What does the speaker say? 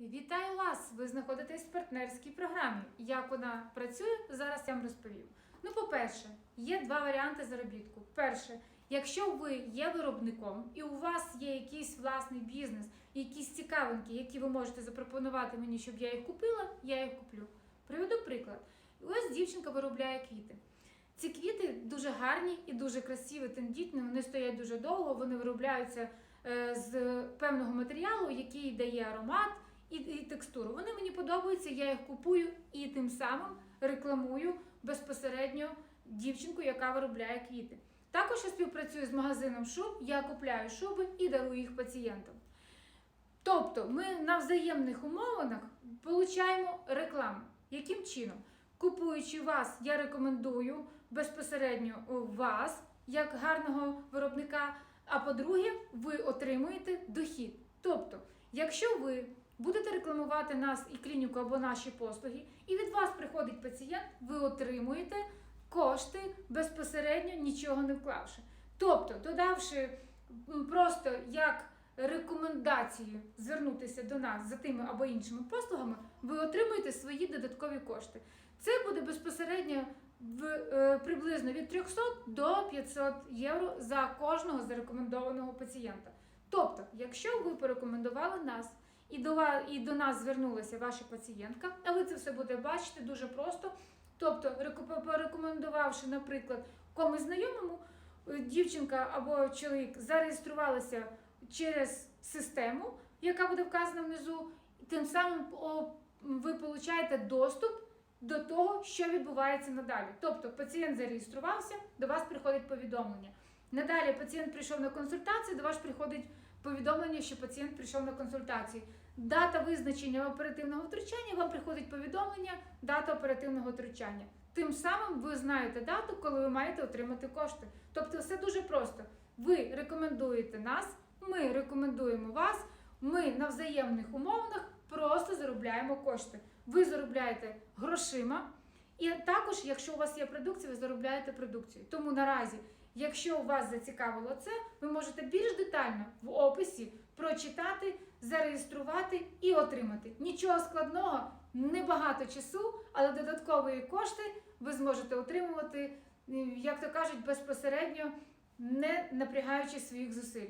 Вітаю вас! Ви знаходитесь в партнерській програмі. Як вона працює, зараз я вам розповім. Ну, по-перше, є два варіанти заробітку. Перше, якщо ви є виробником і у вас є якийсь власний бізнес, якісь цікавинки, які ви можете запропонувати мені, щоб я їх купила, я їх куплю. Приведу приклад. Ось дівчинка виробляє квіти. Ці квіти дуже гарні і дуже красиві, тендітні, вони стоять дуже довго, вони виробляються е, з певного матеріалу, який дає аромат і, і текстуру. Вони мені подобаються, я їх купую і тим самим рекламую безпосередньо дівчинку, яка виробляє квіти. Також я співпрацюю з магазином шуб, я купляю шуби і дарую їх пацієнтам. Тобто ми на взаємних умовах получаємо рекламу. Яким чином? Купуючи вас, я рекомендую безпосередньо вас як гарного виробника. А по-друге, ви отримуєте дохід. Тобто, якщо ви будете рекламувати нас і клініку або наші послуги, і від вас приходить пацієнт, ви отримуєте кошти безпосередньо нічого не вклавши. Тобто, додавши просто як рекомендацію звернутися до нас за тими або іншими послугами, ви отримуєте свої додаткові кошти. Це буде безпосередньо в е, приблизно від 300 до 500 євро за кожного зарекомендованого пацієнта. Тобто, якщо ви порекомендували нас і до і до нас звернулася ваша пацієнтка, а ви це все будете бачити дуже просто. Тобто, порекомендувавши, наприклад, комусь знайомому, е, дівчинка або чоловік зареєструвалися через систему, яка буде вказана внизу, тим самим ви получаєте доступ до того, що відбувається надалі. Тобто пацієнт зареєструвався, до вас приходить повідомлення. Надалі пацієнт прийшов на консультацію, до вас приходить повідомлення, що пацієнт прийшов на консультацію. Дата визначення оперативного втручання, вам приходить повідомлення, дата оперативного втручання. Тим самим ви знаєте дату, коли ви маєте отримати кошти. Тобто все дуже просто. Ви рекомендуєте нас, ми рекомендуємо вас, ми на взаємних умовах просто заробляємо кошти. Ви заробляєте грошима, і також, якщо у вас є продукція, ви заробляєте продукцію. Тому наразі, якщо у вас зацікавило це, ви можете більш детально в описі прочитати, зареєструвати і отримати. Нічого складного, небагато часу, але додаткові кошти ви зможете отримувати, як то кажуть, безпосередньо не напрягаючи своїх зусиль.